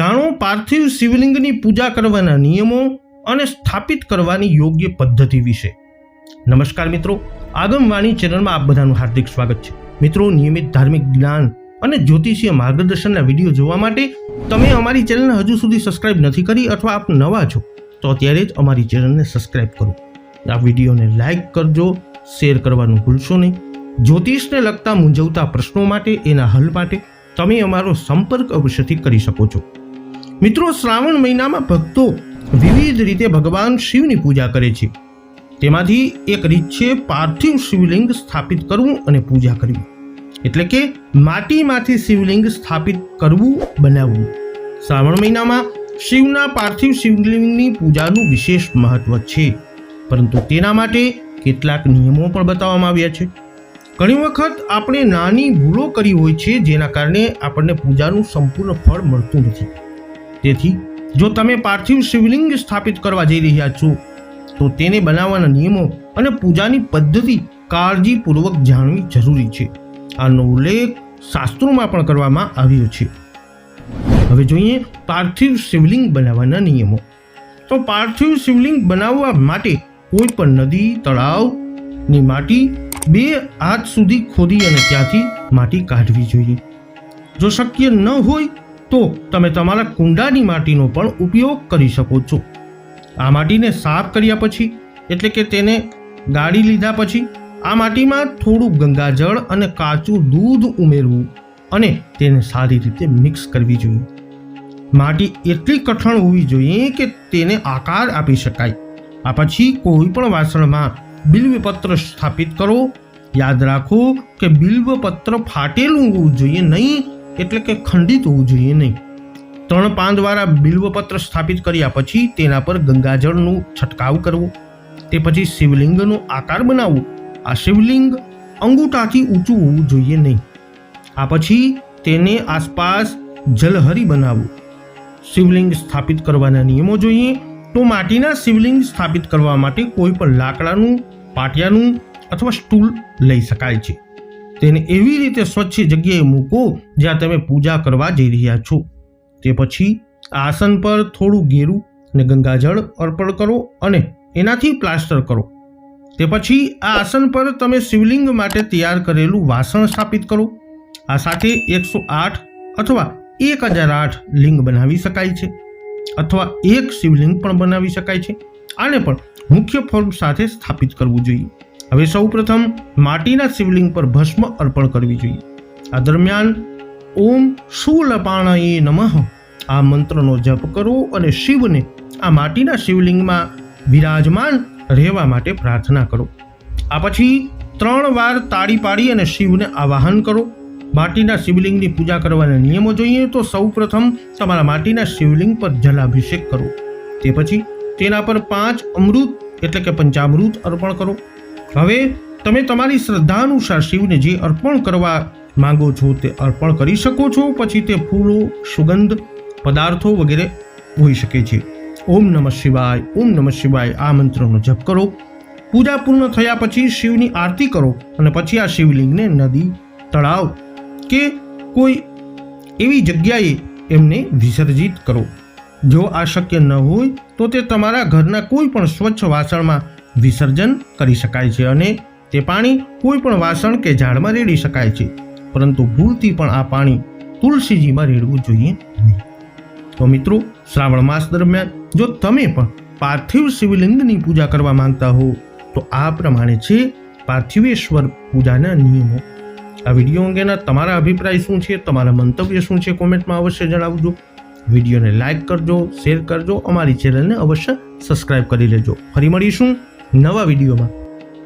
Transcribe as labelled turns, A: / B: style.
A: જાણો પાર્થિવ શિવલિંગની પૂજા કરવાના નિયમો અને સ્થાપિત કરવાની યોગ્ય પદ્ધતિ વિશે. નમસ્કાર મિત્રો, આગમવાણી ચેનલમાં આપ બધાનું હાર્દિક સ્વાગત છે. મિત્રો, નિયમિત ધાર્મિક જ્ઞાન અને જ્યોતિષીય માર્ગદર્શનના વીડિયો જોવા માટે તમે અમારી ચેનલને હજુ સુધી સબસ્ક્રાઇબ નથી કરી અથવા આપ નવા છો, તો અત્યારે જ અમારી ચેનલને સબસ્ક્રાઇબ કરો. આ વિડીયોને લાઇક કરજો, શેર કરવાનું ભૂલશો નહીં. જ્યોતિષને લગતા મૂંઝવતા પ્રશ્નો માટે, એના હલ માટે તમે અમારો સંપર્ક અવશ્યથી કરી શકો છો. મિત્રો, શ્રાવણ મહિનામાં ભક્તો વિવિધ રીતે ભગવાન શિવની પૂજા કરે છે. તેમાંથી એક રીત છે પાર્થિવ શિવલિંગ સ્થાપિત કરવું અને પૂજા કરવી. એટલે કે માટીમાંથી શિવલિંગ સ્થાપિત કરવું, બનાવવું. શ્રાવણ મહિનામાં શિવના પાર્થિવ શિવલિંગની પૂજાનું વિશેષ મહત્વ છે. પરંતુ તેના માટે કેટલાક નિયમો પણ બતાવવામાં આવ્યા છે. ઘણી વખત આપણે નાની ભૂલો કરી હોય છે, જેના કારણે આપણને પૂજાનું સંપૂર્ણ ફળ મળતું નથી. તેથી જો તમે પાર્થિવ શિવલિંગ સ્થાપિત કરવા જઈ રહ્યા છો, તો તેને બનાવવાના નિયમો અને પૂજાની પદ્ધતિ કાળજીપૂર્વક જાણવી જરૂરી છે. આનો ઉલ્લેખ શાસ્ત્રોમાં પણ કરવામાં આવ્યો છે. હવે જોઈએ પાર્થિવ શિવલિંગ બનાવવાના નિયમો. તો પાર્થિવ શિવલિંગ બનાવવા માટે કોઈ પણ નદી તળાવની માટી બે હાથ સુધી ખોદી અને ત્યાંથી માટી કાઢવી જોઈએ. જો શક્ય ન હોય તો તમે તમારા કુંડાની માટીનો પણ ઉપયોગ કરી શકો છો. આ માટીને સાફ કર્યા પછી, એટલે કે તેને ગાળી લીધા પછી, આ માટીમાં થોડું ગંગાજળ અને કાચું દૂધ ઉમેરવું અને તેને સારી રીતે મિક્સ કરવી જોઈએ. માટી એટલી કઠણ હોવી જોઈએ કે તેને આકાર આપી શકાય. આ પછી કોઈ પણ વાસણમાં બિલ્વપત્ર સ્થાપિત કરો. યાદ રાખો કે બિલ્વપત્ર ફાટેલું હોવું જોઈએ નહીં એટલે કે ખંડિત હોવું જોઈએ નહીં. ત્રણ પાંદવાળા બિલ્વપત્ર સ્થાપિત કર્યા પછી તેના પર ગંગાજળનું છંટકાવ કરવો. તે પછી શિવલિંગનો આકાર બનાવવો. આ શિવલિંગ અંગૂઠાથી ઊંચું હોવું જોઈએ નહીં. આ પછી તેને આસપાસ જલહરી બનાવવું. શિવલિંગ સ્થાપિત કરવાના નિયમો જોઈએ તો માટીના શિવલિંગ સ્થાપિત કરવા માટે કોઈ પણ લાકડાનું, પાટિયાનું અથવા સ્ટૂલ લઈ શકાય છે. તેને એવી રીતે સ્વચ્છ જગ્યાએ મૂકો જ્યાં તમે પૂજા કરવા જઈ રહ્યા છો. તે પછી આસન પર થોડું ગેરું અને ગંગાજળ અર્પણ કરો અને એનાથી પ્લાસ્ટર કરો. તે પછી આ આસન પર તમે શિવલિંગ માટે તૈયાર કરેલું વાસણ સ્થાપિત કરો. આ સાથે એકસો આઠ અથવા એક હજાર આઠ લિંગ બનાવી શકાય છે અથવા એક શિવલિંગ પણ બનાવી શકાય છે. આને પણ મુખ્ય ફોર્મ સાથે સ્થાપિત કરવું જોઈએ. હવે સૌપ્રથમ માટીના શિવલિંગ પર ભસ્મ અર્પણ કરવી જોઈએ. આ દરમિયાન ઓમ શૂલપાણયે નમઃ. આ મંત્રનો જપ કરો અને શિવને આ માટીના શિવલિંગમાં બિરાજમાન રહેવા માટે પ્રાર્થના કરો. આ પછી ત્રણ વાર તાળી પાડી અને શિવને આવાહન કરો. માટીના શિવલિંગની પૂજા કરવાના નિયમો જોઈએ તો સૌપ્રથમ તમારા માટીના શિવલિંગ પર જલાભિષેક કરો. તે પછી તેના પર પાંચ અમૃત એટલે કે પંચામૃત અર્પણ કરો. હવે તમે તમારી શ્રદ્ધા અનુસાર શિવને જે અર્પણ કરવા માંગો છો તે અર્પણ કરી શકો છો, પછી તે ફૂલો, સુગંધ, પદાર્થો વગેરે હોઈ શકે છે. ઓમ નમઃ શિવાય, ઓમ નમઃ શિવાય, આ મંત્રનો જપ કરો. પૂજા પૂર્ણ થયા પછી શિવની આરતી કરો અને પછી આ શિવલિંગને નદી, તળાવ કે કોઈ એવી જગ્યાએ એમને વિસર્જિત કરો. જો આ શક્ય ન હોય તો તે તમારા ઘરના કોઈ પણ સ્વચ્છ વાસણમાં વિસર્જન કરી શકાય છે અને તે પાણી કોઈ પણ વાસણ કે ઝાડમાં રેડી શકાય છે. પરંતુ ભૂલથી પણ આ પાણી તુલસીજીમાં રેડવું જોઈએ તો મિત્રો, શ્રાવણ માસ દરમિયાન જો તમે પણ પાર્થિવ શિવલિંગની પૂજા કરવા માંગતા હો, તો આ પ્રમાણે છે પાર્થિવેશ્વર પૂજાના નિયમો. આ વીડિયો અંગેના તમારા અભિપ્રાય શું છે, તમારા મંતવ્ય શું છે કોમેન્ટમાં અવશ્ય જણાવજો. વિડીયોને લાઇક કરજો, શેર કરજો, અમારી ચેનલને અવશ્ય સબસ્ક્રાઇબ કરી લેજો. ફરી મળીશું. નવા વિડીયોમાં.